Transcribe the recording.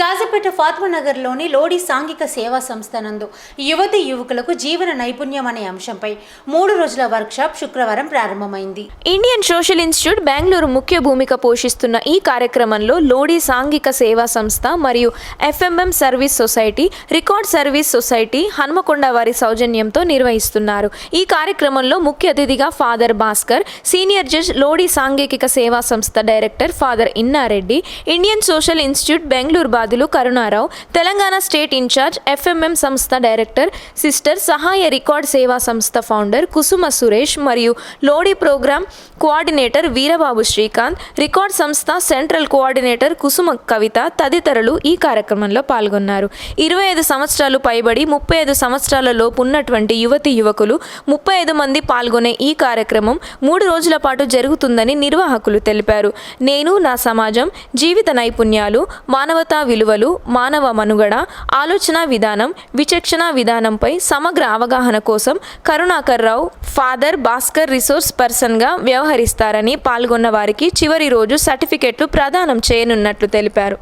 కాజీపేట ఫాత్మనగర్లోని లోడి సాంఘిక సేవా సంస్థ నందు యువతి యువకులకు జీవన నైపుణ్యం అనే అంశంపై మూడు రోజుల వర్క్షాప్ శుక్రవారం ప్రారంభమైంది. ఇండియన్ సోషల్ ఇన్స్టిట్యూట్ బెంగళూరు ముఖ్య భూమిక పోషిస్తున్న ఈ కార్యక్రమంలో లోడి సాంఘిక సేవా సంస్థ మరియు FMM service society record service society Hanmakonda వారి సౌజన్యంతో నిర్వహిస్తున్నారు. ఈ కార్యక్రమంలో ముఖ్య అతిథిగా father Bhaskar senior judge Lodi సాంఘిక సేవా సంస్థ director father Innareddy Indian social institute Bengaluru బాదులు Karunarao Telangana state incharge FMM సంస్థ డైరెక్టర్ సిస్టర్ సహాయ రికార్డ్ సేవా సంస్థ ఫౌండర్ కుసుమ సురేష్ మరియు Lodi programme coordinator Veerababu Srikanth record సంస్థ సెంట్రల్ కోఆర్డినేటర్ కుసుమ కవిత తదితరులు ఈ కార్యక్రమంలో పాల్గొన్నారు. ఇరవై ఐదు సంవత్సరాలు పైబడి ముప్పై ఐదు సంవత్సరాల లోపు ఉన్నటువంటి యువతి యువకులు ముప్పై ఐదు మంది పాల్గొనే ఈ కార్యక్రమం మూడు రోజుల పాటు జరుగుతుందని నిర్వాహకులు తెలిపారు. నేను నా సమాజం జీవిత నైపుణ్యాలు మానవతా విలువలు మానవ మనుగడ ఆలోచన విధానం విచక్షణ విధానంపై సమగ్ర అవగాహన కోసం కరుణాకర్ రావు ఫాదర్ భాస్కర్ రిసోర్స్ పర్సన్గా వ్యవహరిస్తారని పాల్గొన్న వారికి చివరి రోజు సర్టిఫికెట్లు ప్రదానం చేయనున్నట్లు తెలిపారు.